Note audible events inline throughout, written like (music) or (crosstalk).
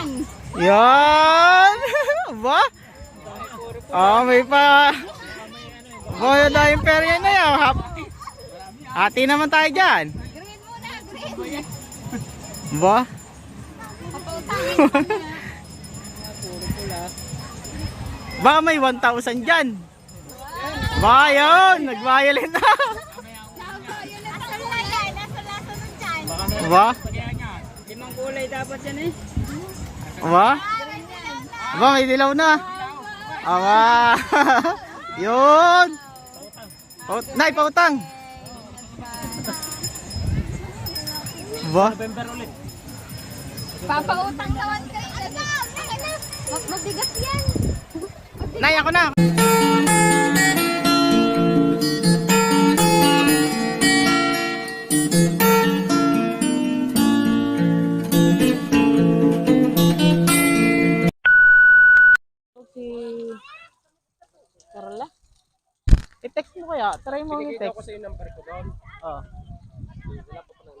yan. Yan! (laughs) ba? Oh, may pa... Boy, na yung perya na yan. Hap. Hati naman tayo dyan. Green muna, green. Ba? (laughs) Baka may 1,000 dyan. Ba, yun! Nag-violent na. Yun na. Ba? Limang kulay dapat yan eh. Ba? Ba, may dilaw na. Awa. (laughs) yun. Paut Nay, pautang. Ba? Papautang naman kayo. Ano? Ano? Mag- Mabigat yan. Nay, ako na. Mo kaya? Try mo i-text. ko sa yung number ko doon. Oh. Wala pa nang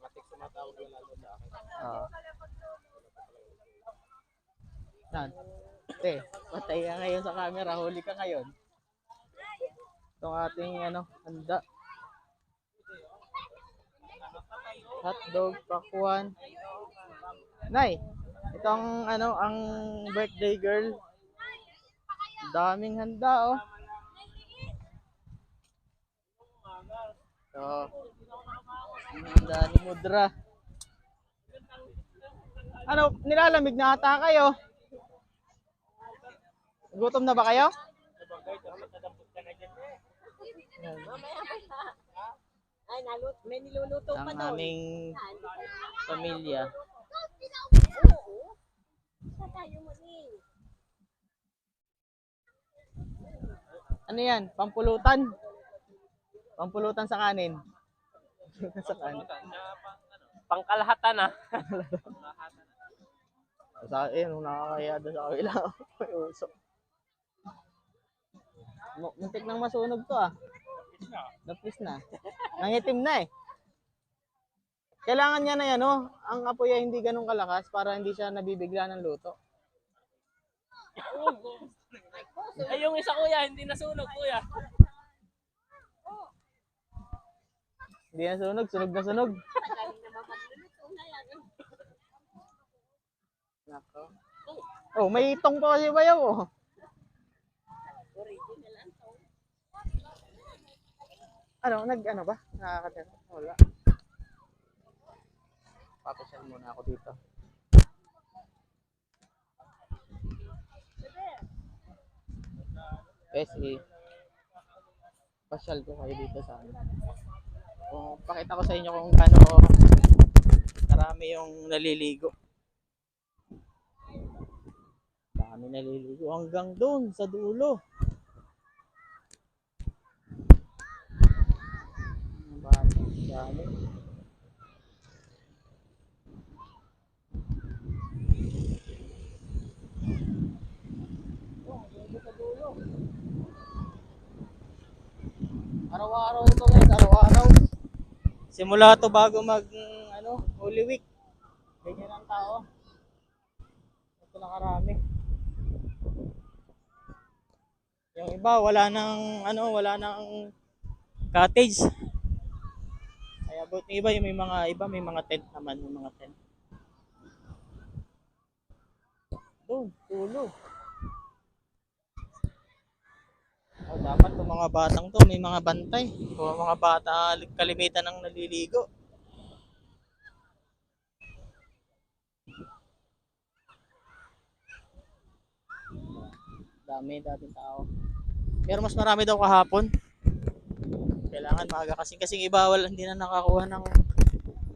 Matik sumatawag na lalo sa akin. Oo. Saan? Te, patay ka ngayon sa camera. Huli ka ngayon. Itong ating ano, handa. Hotdog, pakwan. Nay, itong ano, ang birthday girl. Daming handa oh. So, ang ni Mudra. Ano, nilalamig na ata kayo? Gutom na ba kayo? Ay, nalut may niluluto pa Ang doon. aming pamilya. Sa tayo mo ni. Ano yan? Pampulutan? Pampulutan sa kanin. sa kanin. Pangkalahatan ah. Sa akin, nung nakakaya doon sa kabila. (laughs) May usok. Mu- Muntik nang masunog to ah. Napis na. Nangitim na eh. Kailangan niya na yan, oh. Ang apoy ay hindi ganun kalakas para hindi siya nabibigla ng luto. Ay, yung isa kuya, hindi nasunog kuya. Hindi na sunog, sunog na sunog. Nako. Oh, may itong pa kasi bayaw oh. Ano, nag ano ba? Nakakatira. Wala. Papasyal muna ako dito. Kasi pasyal ko kayo dito sa ano. Kung pakita ko sa inyo kung gaano karami yung naliligo. Dami naliligo hanggang doon sa dulo. Dami. Araw-araw ito guys, araw-araw. Simula to bago mag ano, Holy Week. Ganyan ang tao. Ito na karami. Yung iba wala nang ano, wala nang cottage. Kaya buti iba yung may mga iba may mga tent naman, may mga tent. Doon, tulo. Oh, dapat itong mga batang to may mga bantay. O mga bata kalimitan ng naliligo. Dami dating tao. Pero mas marami daw kahapon. Kailangan maaga kasi kasi iba hindi na nakakuha ng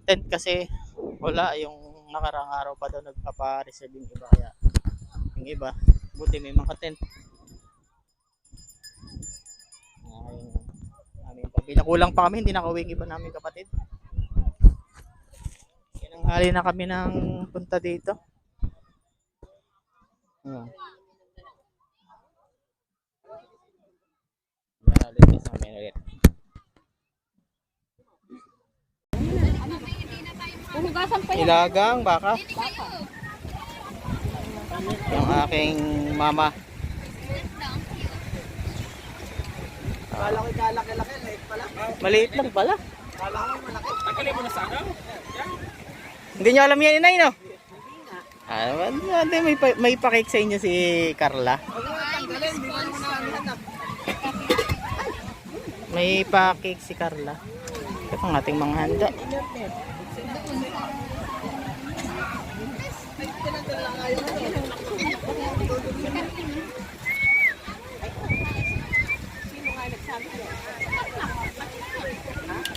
tent kasi wala yung nakarang araw pa daw nagpapa-reserve yung iba kaya yung iba buti may mga tent. Amin pa. Kami, hindi nakauwi yung iba namin kapatid. Sinanghali na kami ng punta dito. Ayan. Ayan ulit, isang ulit. Huhugasan pa yan. Ilagang baka. Hindi kayo. Yung aking mama. Kala ko kalaki-laki, light pala. Maliit lang pala. Kala ko malaki. Tagalin mo na sana. Hindi nyo alam yan, inay, no? Ah, hindi, may, pa, may pakik sa inyo si Carla. May pakik si Carla. Ito ang ating mga handa.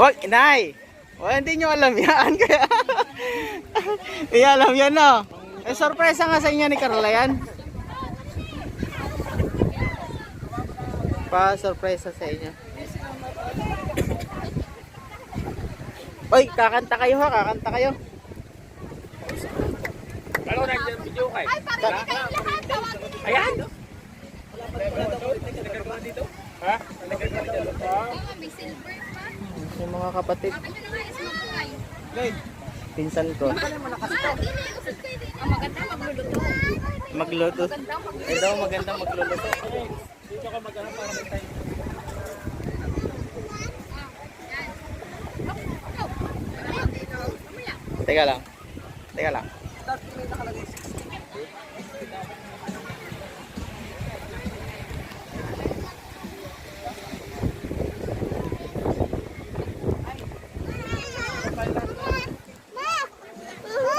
Hoy, inay! O, hindi nyo alam yan. (laughs) Kaya, hindi alam yan, no? Eh, sorpresa nga sa inyo ni Carla yan. Pa, sorpresa sa inyo. Hoy, kakanta kayo ha, kakanta kayo. Kala ko nandiyan video kay. Ay, parang kayo lahat. Tawagin niyo. Ayan! Ha? Ah, may silver pa. Yung mga kapatid, pinsan ko. Maganda. Magluto. Maganda. Eh daw magandang magluluto. Dito ka magana para time. Teka lang. Teka lang.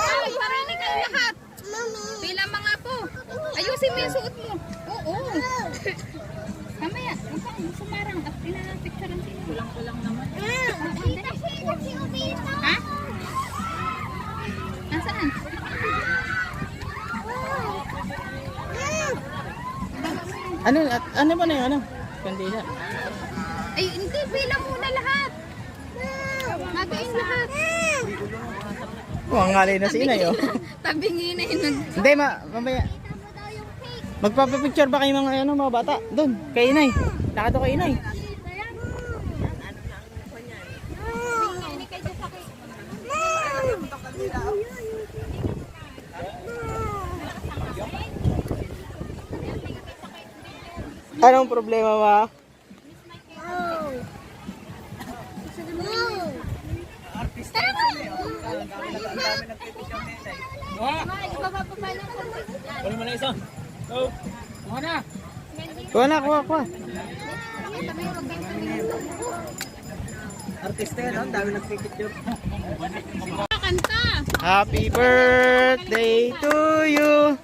Ay, parinig kayo lahat. Bilang mga po. Ayusin mo yung suot mo. Oo. Mamaya, huwag kang sumarang. At pinapicturean sila. Kulang-kulang naman. Ha? Nasaan? Ano, at, ano ba na yung ano? Kandila. Ay, hindi. Bilang muna lahat. Magain lahat. Oh, ang ngalay na si inay, oh. Tabingi na yun. nag- Hindi, ma mamaya. Magpapapicture ba kayo mga ano, mga bata? Doon, kay inay. Nakato kay inay. Anong problema ma? Kunin mo na isa. Oh. Kuha na. Kuha na, kuha, kuha. Artista yan, ang dami nagpipicture. Happy birthday to you.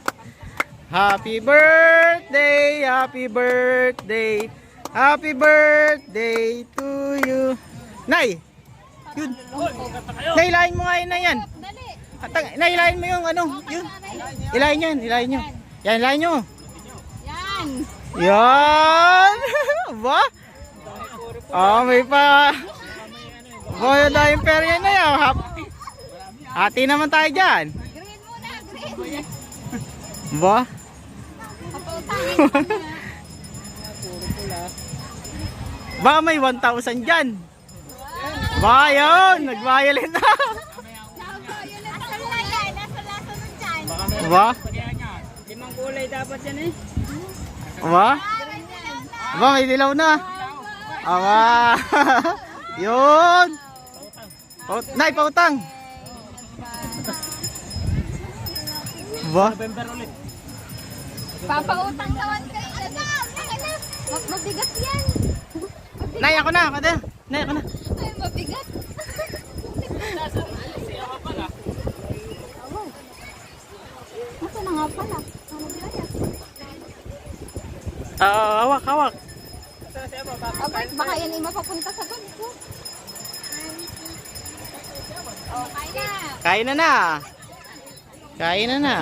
Happy birthday, happy birthday. Happy birthday to you. Nay! Yun. Nay, ilahin mo nga yun na yan. Atang, nay, ilahin mo yung ano. Yun. Ilahin yan, ilahin nyo. Yan, ilahin nyo. Yan. Yan! (laughs) ba? Oh, may pa. Boy, na yung pera yan na yan. Hati naman tayo dyan. Green muna. Green. Ba? (laughs) Baka may 1,000 dyan. Ba, yun. Nag-violent na. Ba? Limang kulay dapat yan eh. Ba? Ba, may dilaw na. Awa. (laughs) yun. Nay, pautang. Ba? November ulit. Papautang naman kayo. Ano? Mag mabigat yan. Nay, ako na. Na. Nay, ako na. Ay, mabigat. Ito na nga pala. Ano ba yan? Ah, hawak, hawak. Abay, baka yan ay mapapunta sa bag ko. Na. Kain na na. Kain na na.